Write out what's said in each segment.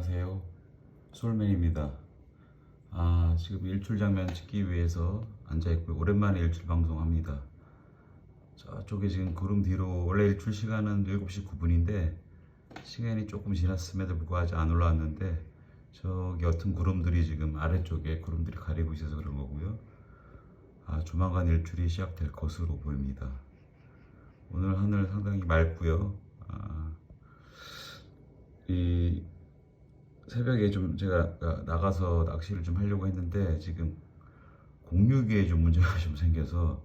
안녕하세요. 솔맨입니다. 아, 지금 일출 장면 찍기 위해서 앉아있고 오랜만에 일출 방송합니다. 저쪽에 지금 구름 뒤로 원래 일출 시간은 7시 9분인데 시간이 조금 지났음에도 불구하고 안 올라왔는데 저기 옅은 구름들이 지금 아래쪽에 구름들이 가리고 있어서 그런 거고요. 아, 조만간 일출이 시작될 것으로 보입니다. 오늘 하늘 상당히 맑고요. 아, 이 새벽에 좀 제가 나가서 낚시를 좀 하려고 했는데 지금 공유기에 좀 문제가 좀 생겨서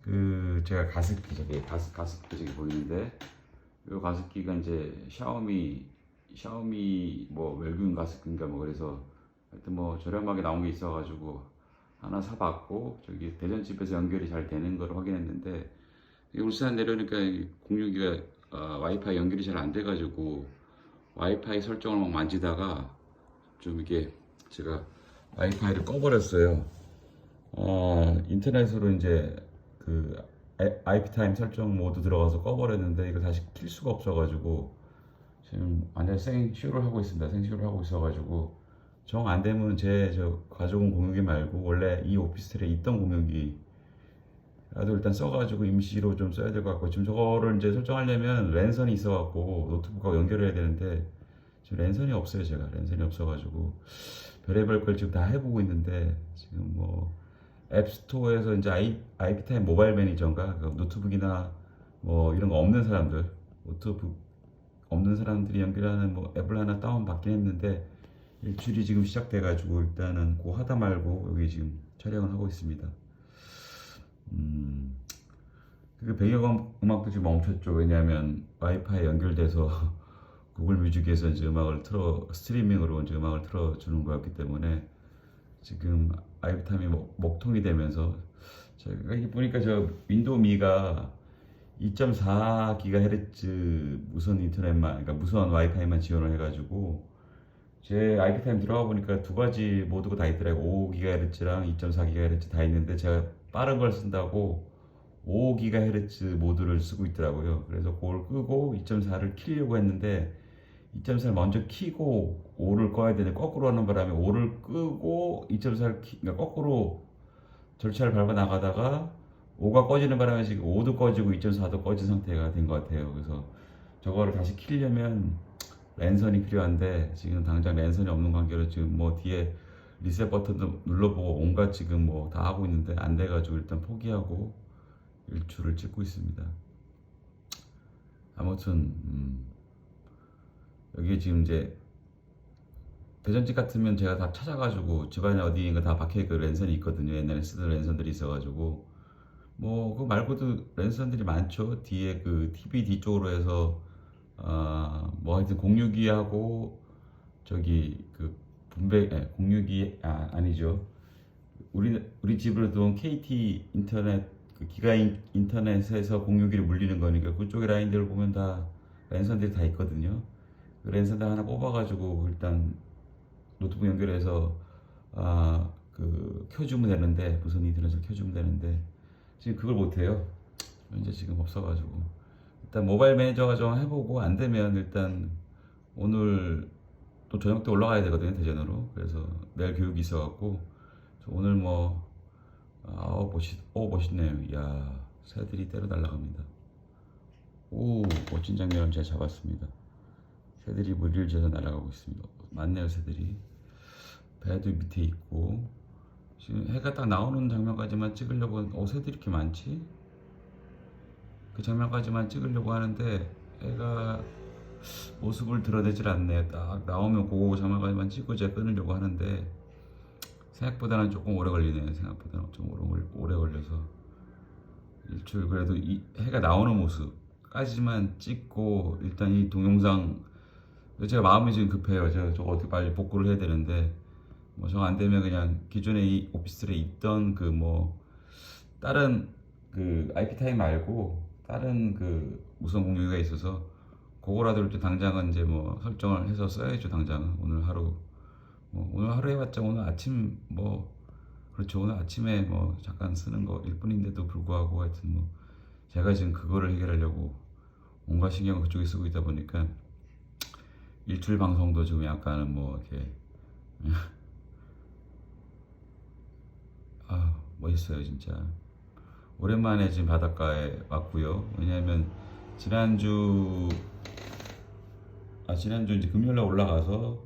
그 제가 가습기 저기 가습 가습기 저기 보이는데 이 가습기가 이제 샤오미 샤오미 뭐 웰균 가습기인가 뭐 그래서 하여튼 뭐 저렴하게 나온 게 있어가지고 하나 사봤고 저기 대전집에서 연결이 잘 되는 걸 확인했는데 이 울산 내려오니까 이 공유기가 어, 와이파이 연결이 잘 안 돼가지고 와이파이 설정을 막 만지다가 좀 이게 제가 와이파이를 꺼버렸어요. 어, 인터넷으로 이제 그 IP 타임 설정 모드 들어가서 꺼버렸는데 이거 다시 킬 수가 없어가지고 지금 완전 생쇼를 하고 있습니다. 생쇼를 하고 있어가지고 정 안 되면 제 저 가져온 공유기 말고 원래 이 오피스텔에 있던 공유기 라 도 일단 써가지고 임시로 좀 써야 될 것 같고 지금 저거를 이제 설정하려면 랜선이 있어갖고 노트북하고 연결해야 되는데 지금 랜선이 없어요 제가 랜선이 없어가지고 별의별 걸 지금 다 해보고 있는데 지금 뭐 앱스토어에서 이제 아이, IP타임 모바일 매니저인가 그 노트북이나 뭐 이런 거 없는 사람들 노트북 없는 사람들이 연결하는 뭐 앱을 하나 다운 받긴 했는데 일출이 지금 시작돼가지고 일단은 그 하다 말고 여기 지금 촬영을 하고 있습니다. 음, 그 배경 음악도 지금 멈췄죠. 왜냐하면 와이파이 연결돼서 구글 뮤직에서 이제 음악을 틀어 스트리밍으로 이제 음악을 틀어주는 거였기 때문에 지금 아이프타임이 목, 목통이 되면서 제가 보니까 저 윈도우 미가 2.4GHz 무선 인터넷만 그러니까 무선 와이파이만 지원을 해가지고 제 아이피타임 들어가 보니까 두 가지 모드가 다 있더라고 5GHz랑 2.4GHz 다 있는데 제가 빠른 걸 쓴다고 5GHz 모드를 쓰고 있더라고요. 그래서 그걸 끄고 2.4를 키려고 했는데 2.4를 먼저 키고 5를 꺼야 되는데 거꾸로 하는 바람에 5를 끄고 2.4를 키, 그러니까 거꾸로 절차를 밟아 나가다가 5가 꺼지는 바람에 지금 5도 꺼지고 2.4도 꺼진 상태가 된 것 같아요. 그래서 저거를 다시 키려면 랜선이 필요한데 지금 당장 랜선이 없는 관계로 지금 뭐 뒤에 리셋 버튼도 눌러보고 온갖 지금 뭐 다 하고 있는데 안 돼가지고 일단 포기하고 일출을 찍고 있습니다. 아무튼 음, 여기 지금 이제 대전집 같으면 제가 다 찾아가지고 집안에 어디인가 다 박혀있고 랜선이 있거든요. 옛날에 쓰던 랜선들이 있어가지고 뭐그 말고도 랜선들이 많죠. 뒤에 그 TV 뒤쪽으로 해서 아뭐 하여튼 공유기하고 저기 그 분배 예, 공유기 아 아니죠. 우리 우리 집으로 들어온 KT 인터넷 그 기가 인, 인터넷에서 공유기를 물리는 거니까 그쪽에 라인들을 보면 다 랜선들이 다 있거든요. 그 랜선들 하나 뽑아가지고 일단 노트북 연결해서 아 그 켜주면 되는데 무선 인터넷을 켜주면 되는데 지금 그걸 못해요. 현재 지금 없어가지고 일단 모바일 매니저가 좀 해보고 안 되면 일단 오늘 또 저녁 때 올라가야 되거든요 대전으로. 그래서 내일 교육이 있어갖고. 오늘 뭐 아우 멋있 오 멋있네요. 이야 새들이 때로 날아갑니다. 오 멋진 장면을 제가 잡았습니다. 새들이 머리를 져서 날아가고 있습니다. 많네요 새들이. 배도 밑에 있고. 지금 해가 딱 나오는 장면까지만 찍으려고 어 새들이 이렇게 많지? 그 장면까지만 찍으려고 하는데 해가 모습을 드러내질 않네요. 딱 나오면 그 장면까지만 찍고 제가 끊으려고 하는데 생각보다는 조금 오래 걸리네요. 생각보다는 좀 오래 걸려서 일출 그래도 이 해가 나오는 모습까지만 찍고 일단 이 동영상 제가 마음이 지금 급해요. 제가 저거 어떻게 빨리 복구를 해야 되는데 뭐 저거 안 되면 그냥 기존에 이 오피스텔에 있던 그 뭐 다른 그 IP 타임 말고 다른 그 무선 공유가 있어서 그거라도 이제 당장은 이제 뭐 설정을 해서 써야죠 당장은 오늘 하루. 뭐 오늘 하루 해봤자 오늘 아침 뭐 그렇죠. 오늘 아침에 뭐 잠깐 쓰는 거일 뿐인데도 불구하고 하여튼 뭐 제가 지금 그거를 해결하려고 온갖 신경을 그쪽에 쓰고 있다 보니까 일출 방송도 지금 약간은 뭐 이렇게 아 멋있어요 진짜. 오랜만에 지금 바닷가에 왔고요. 왜냐하면 지난주 아 지난주 이제 금요일 날 올라가서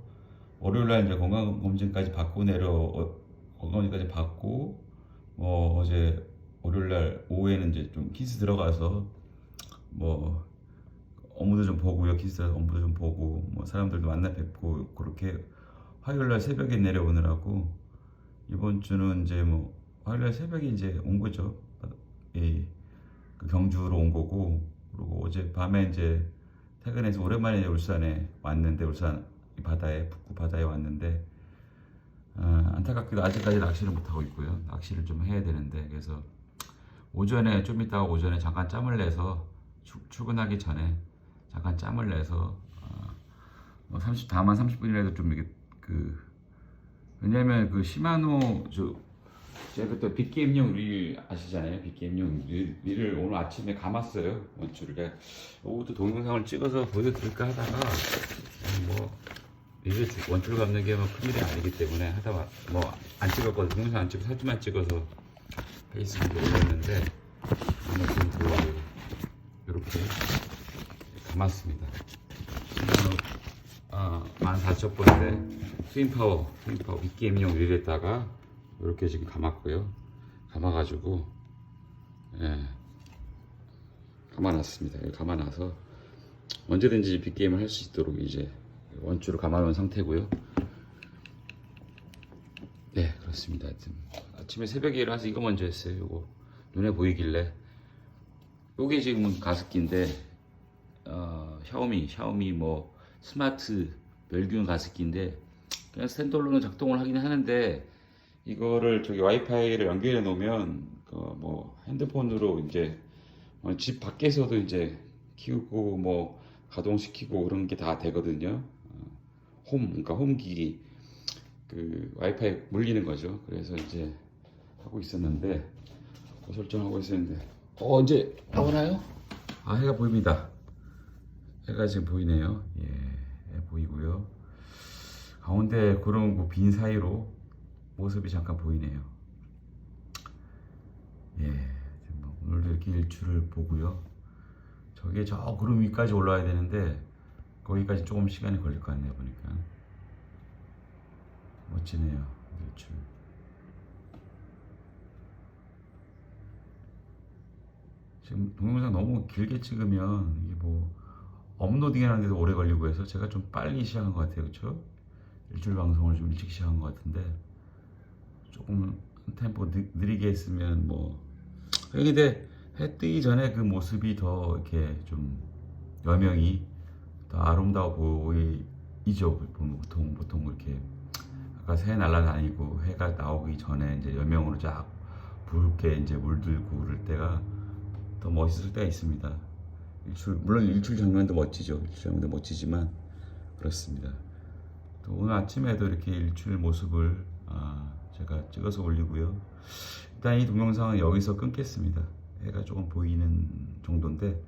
월요일 날 이제 건강 검진까지 받고 내려 어, 건강 검진까지 받고 뭐 어제 월요일 날 오후에는 이제 좀 키스 들어가서 뭐 업무도 좀 보고요. 키스 업무도 좀 보고 뭐 사람들도 만나 뵙고 그렇게 화요일 날 새벽에 내려오느라고 이번 주는 이제 뭐 화요일 날 새벽에 이제 온 거죠. 예, 그 경주로 온 거고 그리고 어제 밤에 이제 퇴근해서 오랜만에 울산에 왔는데 울산 이 바다에 북구 바다에 왔는데 아, 안타깝게도 아직까지 낚시를 못 하고 있고요. 낚시를 좀 해야 되는데 그래서 오전에 좀 이따가 오전에 잠깐 짬을 내서 출- 출근하기 전에 잠깐 짬을 내서 어, 뭐 30, 다만 30분이라도 좀 이게 그 왜냐면 그 시마노 저 제가 그때 빅게임용 릴 아시잖아요. 빅게임용 릴, 릴을 오늘 아침에 감았어요. 원줄을. 오후도 동영상을 찍어서 보여드릴까 하다가 뭐 릴을 주- 원줄 감는 게 뭐 큰일이 아니기 때문에 하다가 뭐 안 찍었거든요. 동영상 안 찍고 사진만 찍어서 페이스북에 올렸는데 아무튼 그 이렇게 감았습니다. 시마노 아, 14,000번인데 트윈파워, 트윈파워 빅게임용 릴에다가 이렇게 지금 감았고요. 감아가지고 예, 감아놨습니다. 감아놔서 언제든지 빅게임을 할 수 있도록 이제 원줄을 감아놓은 상태고요. 네, 그렇습니다. 하여튼 아침에 새벽에 일어나서 이거 먼저 했어요. 이거 눈에 보이길래 요게 지금은 가습기인데 어, 샤오미, 샤오미 뭐 스마트 멸균 가습기인데 그냥 스탠드얼론은 작동을 하긴 하는데 이거를 저기 와이파이를 연결해 놓으면 그 뭐 핸드폰으로 이제 어, 집 밖에서도 이제 키우고 뭐 가동시키고 그런 게 다 되거든요. 어, 홈, 그러니까 홈기기 그 와이파이 물리는 거죠. 그래서 이제 하고 있었는데 그 설정하고 있었는데 어 이제 나오나요? 아 해가 보입니다. 해가 지금 보이네요. 예, 해 보이고요. 가운데 구름 그빈 사이로 모습이 잠깐 보이네요. 예, 뭐 오늘도 이렇게 일출을 보고요. 저게 저 구름 위까지 올라와야 되는데 거기까지 조금 시간이 걸릴 것 같네요. 보니까 멋지네요. 일출. 지금 동영상 너무 길게 찍으면 이게 뭐 업로딩 하는데도 오래 걸리고 해서 제가 좀 빨리 시작한 것 같아요. 그렇죠? 일주일 방송을 좀 일찍 시작한 것 같은데 조금 템포 느, 느리게 했으면 뭐 근데 해 뜨기 전에 그 모습이 더 이렇게 좀 여명이 더 아름다워 보이죠. 보통 보통 이렇게 아까 새 날아다니고 해가 나오기 전에 이제 여명으로 쫙 붉게 이제 물들고 그럴 때가 더 멋있을 때가 있습니다. 일출 물론 일출 장면도 멋지죠. 일출 장면도 멋지지만 그렇습니다. 또 오늘 아침에도 이렇게 일출 모습을 아, 제가 찍어서 올리고요. 일단 이 동영상은 여기서 끊겠습니다. 해가 조금 보이는 정도인데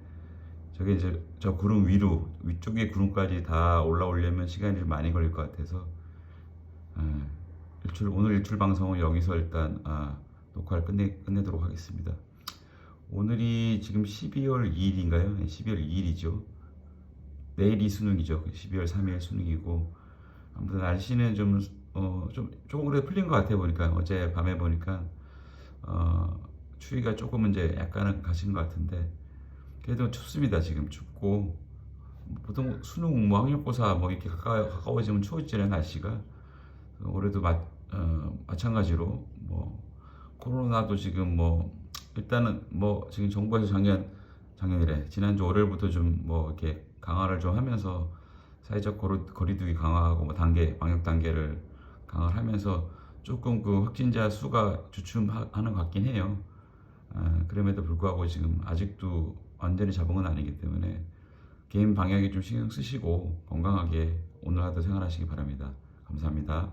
저게 이제 저 구름 위로 위쪽에 구름까지 다 올라오려면 시간이 좀 많이 걸릴 것 같아서 아, 일출 오늘 일출 방송은 여기서 일단 아, 녹화를 끝내 끝내도록 하겠습니다. 오늘이 지금 12월 2일인가요? 12월 2일이죠. 내일이 수능이죠. 12월 3일 수능이고 아무튼 날씨는 좀 어, 좀 조금 그래도 풀린 것 같아요 보니까. 어제 밤에 보니까. 어, 추위가 조금 이제 약간은 가신 것 같은데 그래도 춥습니다 지금. 춥고. 보통 수능 뭐 학력고사 뭐 이렇게 가까워, 가까워지면 추워지잖아요 날씨가 올해도 마, 어, 마찬가지로 뭐 코로나도 지금 뭐 일단은 뭐 지금 정부에서 작년 작년이래. 지난주 월요일부터 좀 뭐 이렇게 강화를 좀 하면서 사회적 거리, 거리두기 강화하고 뭐 단계 방역 단계를 강화를 하면서 조금 그 확진자 수가 주춤하는 것 같긴 해요. 아, 그럼에도 불구하고 지금 아직도 완전히 잡은 건 아니기 때문에 개인 방역에 좀 신경 쓰시고 건강하게 오늘 하루 생활하시기 바랍니다. 감사합니다.